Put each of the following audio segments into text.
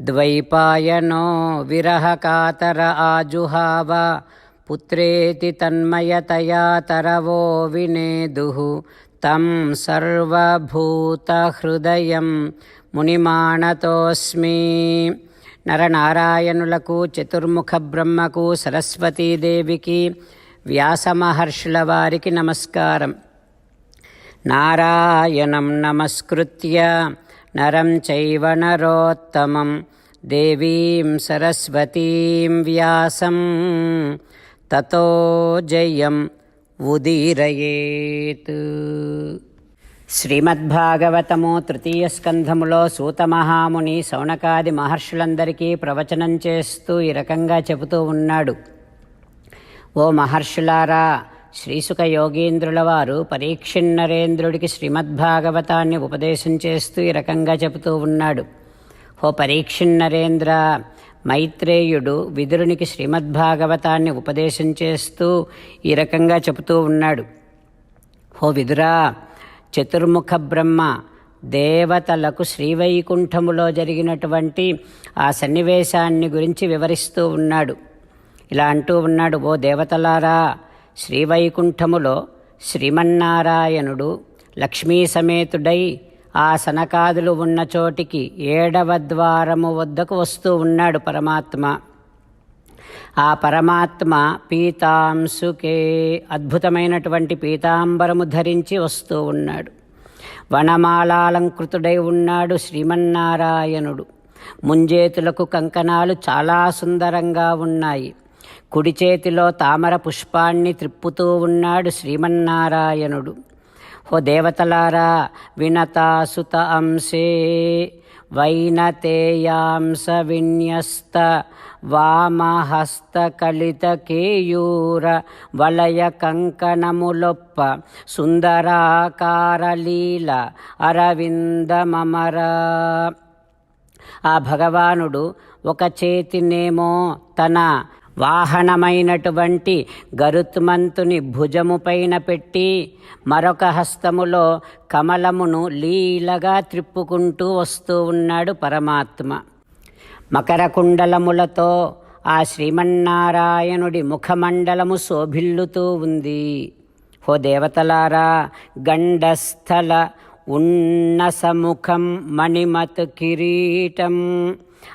ద్వైపాయనో విరహకాతర ఆజుహావ పుత్రేతి తన్మయతయా తరవో వినేదుః తం సర్వభూతహృదయం మునిమాణతోస్మి నరనారాయణులకు చతుర్ముఖ బ్రహ్మకు సరస్వతీదేవికి వ్యాసమహర్షుల వారికి నమస్కారం నారాయణం నమస్కృత్య నరం చైవ నరోత్తమం దేవీం సరస్వతీం వ్యాసం తతో జయం ఉదీరయేత్ శ్రీమద్భాగవతము తృతీయ స్కంధములో సూతమహాముని సౌనకాది మహర్షులందరికీ ప్రవచనం చేస్తూ ఈ రకంగా చెబుతూ ఉన్నాడు. ఓ మహర్షులారా శ్రీసుక యోగీంద్రుల వారు పరీక్షిన్నరేంద్రుడికి శ్రీమద్భాగవతాన్ని ఉపదేశం చేస్తూ ఈ రకంగా చెబుతూ ఉన్నాడు. ఓ పరీక్షిన్నరేంద్ర మైత్రేయుడు విదురునికి శ్రీమద్భాగవతాన్ని ఉపదేశం చేస్తూ ఈ రకంగా చెబుతూ ఉన్నాడు. ఓ విదురా చతుర్ముఖ బ్రహ్మ దేవతలకు శ్రీవైకుంఠములో జరిగినటువంటి ఆ సన్నివేశాన్ని గురించి వివరిస్తూ ఉన్నాడు. ఇలా అంటూ ఉన్నాడు ఓ దేవతలారా శ్రీవైకుంఠములో శ్రీమన్నారాయణుడు లక్ష్మీ సమేతుడై ఆ సనకాదులు ఉన్న చోటికి ఏడవ ద్వారము వద్దకు వస్తూ ఉన్నాడు పరమాత్మ. ఆ పరమాత్మ పీతాంసుకే అద్భుతమైనటువంటి పీతాంబరము ధరించి వస్తూ ఉన్నాడు. వనమాలాలంకృతుడై ఉన్నాడు శ్రీమన్నారాయణుడు. ముంజేతులకు కంకణాలు చాలా సుందరంగా ఉన్నాయి. కుడి చేతిలో తామర పుష్పాన్ని త్రిప్పుతూ ఉన్నాడు శ్రీమన్నారాయణుడు. ఓ దేవతలారా వినతాసుత అంశే వైనతేయాంస విన్యస్త వామహస్త కలిత కేయూర వలయ కంకణములొప్ప సుందరాకారలీల అరవిందమమరా ఆ భగవానుడు ఒక చేతినేమో తన వాహనమైనటువంటి గరుత్మంతుని భుజము పైన పెట్టి మరొక హస్తములో కమలమును లీలగా త్రిప్పుకుంటూ వస్తూ ఉన్నాడు పరమాత్మ. మకర కుండలములతో ఆ శ్రీమన్నారాయణుడి ముఖమండలము శోభిల్లుతూ ఉంది. హో దేవతలారా గండస్థల ఉన్నసముఖం మణిమత్ కిరీటం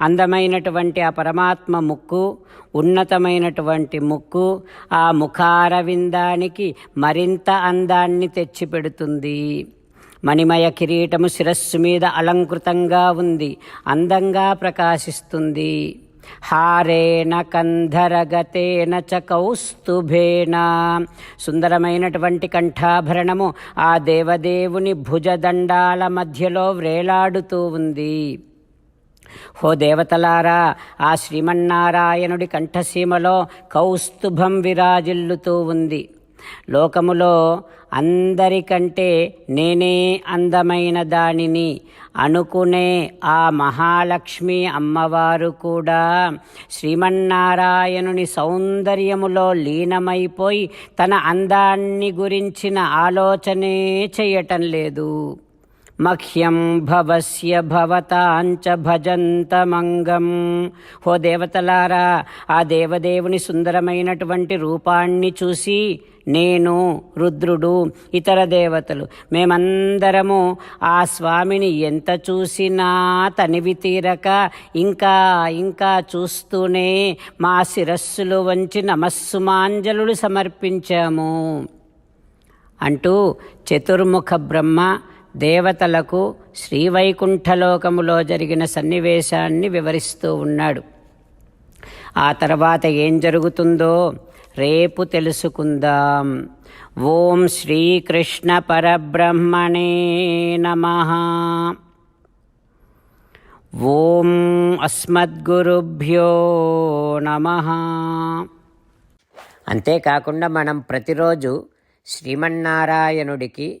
అందమైనటువంటి ఆ పరమాత్మ ముక్కు ఉన్నతమైనటువంటి ముక్కు ఆ ముఖారవిందానికి మరింత అందాన్ని తెచ్చిపెడుతుంది. మణిమయ కిరీటము శిరస్సు మీద అలంకృతంగా ఉంది అందంగా ప్రకాశిస్తుంది. హారేణ కంధరగతేన చ కౌస్తుభేన సుందరమైనటువంటి కంఠాభరణము ఆ దేవదేవుని భుజదండాల మధ్యలో వ్రేలాడుతూ ఉంది. హో దేవతలారా ఆ శ్రీమన్నారాయణుడి కంఠసీమలో కౌస్తుభం విరాజిల్లుతూ ఉంది. లోకములో అందరికంటే నేనే అందమైన దానిని అనుకునే ఆ మహాలక్ష్మి అమ్మవారు కూడా శ్రీమన్నారాయణుని సౌందర్యములో లీనమైపోయి తన అందాన్ని గురించిన ఆలోచనే చేయటం లేదు. మహ్యం భవస్య భవతాంచ భజంతమంగం. హో దేవతలారా ఆ దేవదేవుని సుందరమైనటువంటి రూపాన్ని చూసి నేను రుద్రుడు ఇతర దేవతలు మేమందరము ఆ స్వామిని ఎంత చూసినా తనివి తీరక ఇంకా ఇంకా చూస్తూనే మా శిరస్సులు వంచి నమస్సుమాంజలు సమర్పించాము. అంటూ చతుర్ముఖ బ్రహ్మ దేవతలకు శ్రీవైకుంఠలోకములో జరిగిన సన్నివేశాన్ని వివరిస్తూ ఉన్నాడు. ఆ తర్వాత ఏం జరుగుతుందో రేపు తెలుసుకుందాం. ఓం శ్రీకృష్ణ పరబ్రహ్మణే నమ. ఓం అస్మద్గురుభ్యో నమ. అంతేకాకుండా మనం ప్రతిరోజు శ్రీమన్నారాయణుడికి